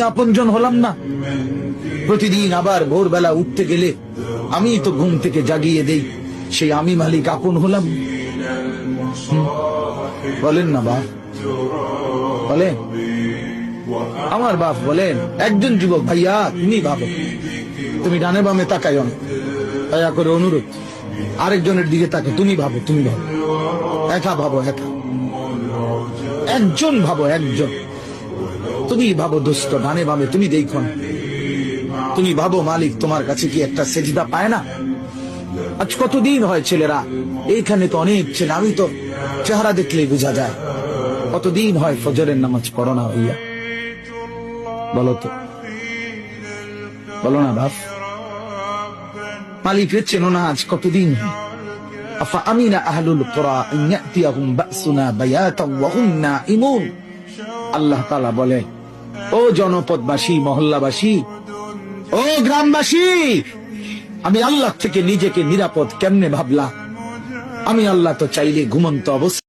আপনজন হলাম না। প্রতিদিন আবার ভোরবেলা উঠতে গেলে আমি তো ঘুম থেকে জাগিয়ে দেই। সেই আমি মালিক আপন হলাম। বলেন না বাপ। বলেন। আমার বাপ বলেন, একজন যুবক ভাইয়া তুমি ভাবো তুমি ডানে বামে তাকাইও দয়া করে অনুরোধ, আরেকজনের দিকে তাকে তুমি ভাবো তুমি ভাবো। একা ভাবো, একা। একজন ভাবো, একজন। তুমি ভাবো দোস্ত ডানে বামে, তুমি দেখো তুমি ভাবো মালিক তোমার কাছে কি একটা সেজদা পায় না? আজ কতদিন হয় ছেলেরা? এইখানে তো অনেক ছেলে, আমি তো চেহারা দেখলেই বোঝা যায়। কতদিন হয় ফজরের নামাজ পড়ো না হইয়া বলো তো। বলো না বাপ। মালিকের চেনো না আজ কতদিন? আফা আমিনা আহলুল আন ইয়াতিয়াহুম বাসুনা বায়াতাও ওয়া হুম আল্লাহ তাআলা বলে ও জনপদবাসী, মহল্লাবাসী, ও গ্রামবাসী, আমি আল্লাহ থেকে নিজেকে নিরাপদ কেমনে ভাবলা? আমি আল্লাহ তো চাইলে ঘুমন্ত অবস্থা